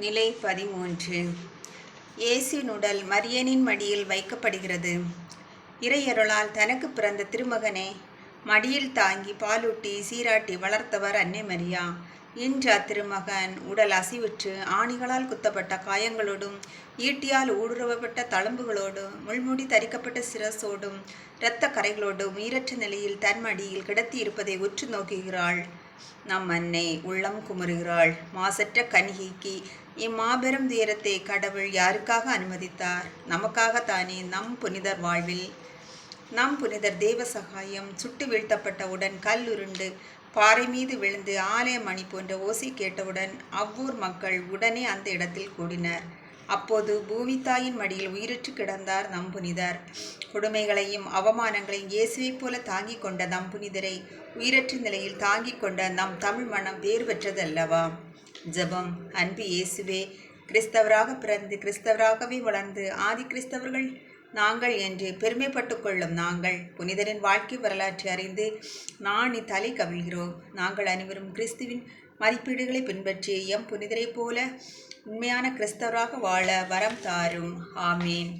நிலை பதிமூன்று. இயேசுனுடல் மரியனின் மடியில் வைக்கப்படுகிறது. இறையருளால் தனக்கு பிறந்த திருமகனை மடியில் தாங்கி பாலூட்டி சீராட்டி வளர்த்தவர் அன்னை மரியா. இன்று அத்திருமகன் உடல் அசைவுற்று ஆணிகளால் குத்தப்பட்ட காயங்களோடும் ஈட்டியால் ஊடுருவப்பட்ட தழும்புகளோடும் முள்முடி தரிக்கப்பட்ட சிரசோடும் இரத்த கரைகளோடும் உயிரற்ற நிலையில் தன் மடியில் கிடத்தி இருப்பதை உற்று நோக்குகிறாள். நம் அன்னை உள்ளம் குமுறுகிறாள் மாசற்ற கன்னிகைக்கு இம்மாபெரும் துயரத்தை கடவுள் யாருக்காக அனுமதித்தார்? நமக்காகத்தானே நம் புனிதர் வாழ்வில். நம் புனிதர் தேவ சகாயம் சுட்டு வீழ்த்தப்பட்டவுடன் கல் உருண்டு பாறை மீது விழுந்து ஆலய மணி போன்ற ஓசை கேட்டவுடன் அவ்வூர் மக்கள் உடனே அந்த இடத்தில் கூடினர். அப்போது பூமித்தாயின் மடியில் உயிரற்று கிடந்தார் நம் புனிதர். கொடுமைகளையும் அவமானங்களையும் இயேசுவைப் போல தாங்கிக் கொண்ட நம் புனிதரை உயிரற்ற நிலையில் தாங்கிக் கொண்ட நம் தமிழ் மனம் வேறு பெற்றது அல்லவா ஜெபம். அன்பு இயேசுவே கிறிஸ்தவராக பிறந்து கிறிஸ்தவராகவே வளர்ந்து ஆதி கிறிஸ்தவர்கள் நாங்கள் என்று பெருமைப்பட்டு கொள்ளும் நாங்கள் புனிதரின் வாழ்க்கை வரலாற்றை அறிந்து நாணி தலை கவிழ்கிறோம். நாங்கள் அனைவரும் கிறிஸ்துவின் மதிப்பீடுகளை பின்பற்றி எம் புனிதரைப் போல உண்மையான கிறிஸ்தவராக வாழ வரம் தாரும். ஆமீன்.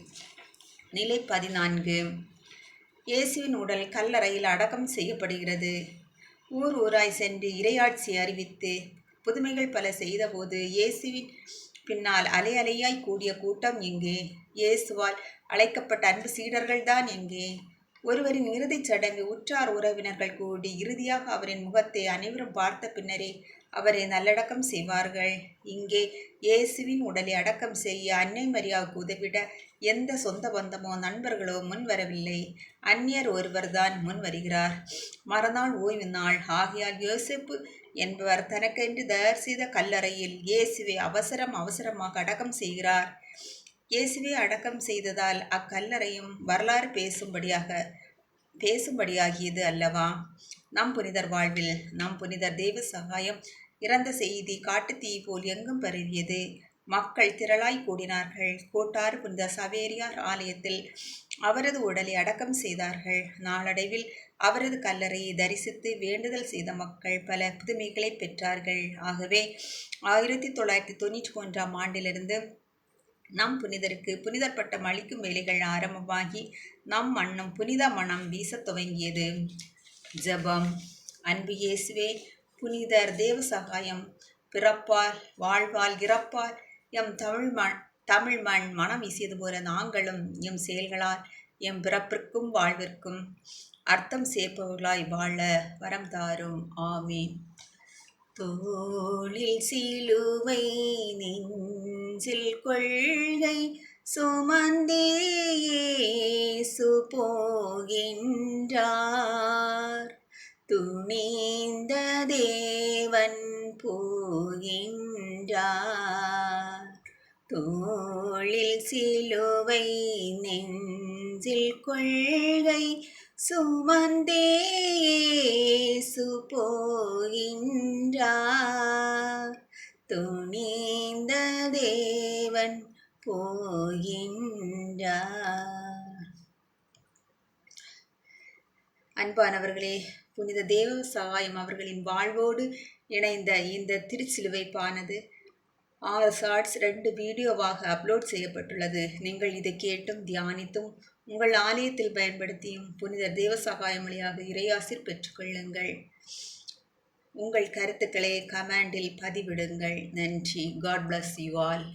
நிலை பதினான்கு. இயேசுவின் உடல் கல்லறையில் அடக்கம் செய்யப்படுகிறது. ஊர் ஊராய் சென்று இறையாட்சி அறிவித்து புதுமைகள் பல செய்தபோது இயேசுவின் பின்னால் அலை அலையாய் கூடிய கூட்டம் எங்கே? இயேசுவால் அழைக்கப்பட்ட அன்பு சீடர்கள்தான் எங்கே? ஒருவரின் இறுதிச் சடங்கு உற்றார் உறவினர்கள் கூடி இறுதியாக அவரின் முகத்தை அனைவரும் பார்த்த பின்னரே அவரை நல்லடக்கம் செய்வார்கள். இங்கே இயேசுவின் உடலை அடக்கம் செய்ய அன்னை மரியாவுக்கு உதவிட எந்த சொந்த பந்தமோ நண்பர்களோ முன் வரவில்லை அந்நியர் ஒருவர்தான் முன் வருகிறார் மறுநாள் ஓய்வு நாள். ஆகையால் யோசிப்பு என்பவர் தனக்கென்று தயார் செய்த கல்லறையில் இயேசுவை அவசரம் அவசரமாக அடக்கம் செய்கிறார். இயேசுவை அடக்கம் செய்ததால் அக்கல்லறையும் வரலாறு பேசும்படியாக பேசும்படியாகியது அல்லவா? நம் புனிதர் வாழ்வில் நம் புனிதர் தெய்வ சகாயம் இறந்த செய்தி காட்டுத்தீ போல் எங்கும் பரவியது. மக்கள் திரளாய் கூடினார்கள். கோட்டாறு புனித சவேரியார் ஆலயத்தில் அவரது உடலை அடக்கம் செய்தார்கள். நாளடைவில் அவரது கல்லறையை தரிசித்து வேண்டுதல் செய்த மக்கள் பல புதுமைகளை பெற்றார்கள். ஆகவே ஆயிரத்தி தொள்ளாயிரத்தி தொண்ணூற்றி ஒன்றாம் ஆண்டிலிருந்து நம் புனிதருக்கு புனிதர் பட்டம் அளிக்கும் வேலைகள் ஆரம்பமாகி நம் மண்ணும் புனித மனம் வீசத் துவங்கியது. ஜபம். அன்பு இயேசுவே புனிதர் தேவ சகாயம் பிறப்பால் வாழ்வால் இறப்பால் எம் தமிழ் மண் தமிழ் மண் மனம் வீசியது போல நாங்களும் எம் செயல்களால் எம் பிறப்பிற்கும் வாழ்விற்கும் அர்த்தம் சேர்ப்பவர்களாய் வாழ வரம் தாரும். ஆமீன். தோளில் சிலுவை நெஞ்சில் கொள்கை சுமந்தேயேசு போகின்றார். துணிந்த தேவன் போகின்றார். தோளில் சிலுவை நெஞ்சில் கொள்கை சுமந்தேயேசு போகின்றார் போகின்றார். அன்பானவர்களே புனித தேவ சகாயம் அவர்களின் வாழ்வோடு இணைந்த இந்த திருச்சிலுவைப்பானது ஆறு ஷார்ட்ஸ் ரெண்டு வீடியோவாக அப்லோட் செய்யப்பட்டுள்ளது. நீங்கள் இதை கேட்டும் தியானித்தும் உங்கள் ஆலயத்தில் பயன்படுத்தியும் புனித தேவ சகாயம் வழியாக இறையாசிர் பெற்றுக்கொள்ளுங்கள். உங்கள் கருத்துக்களை கமெண்டில் பதிவிடுங்கள். நன்றி. God bless you all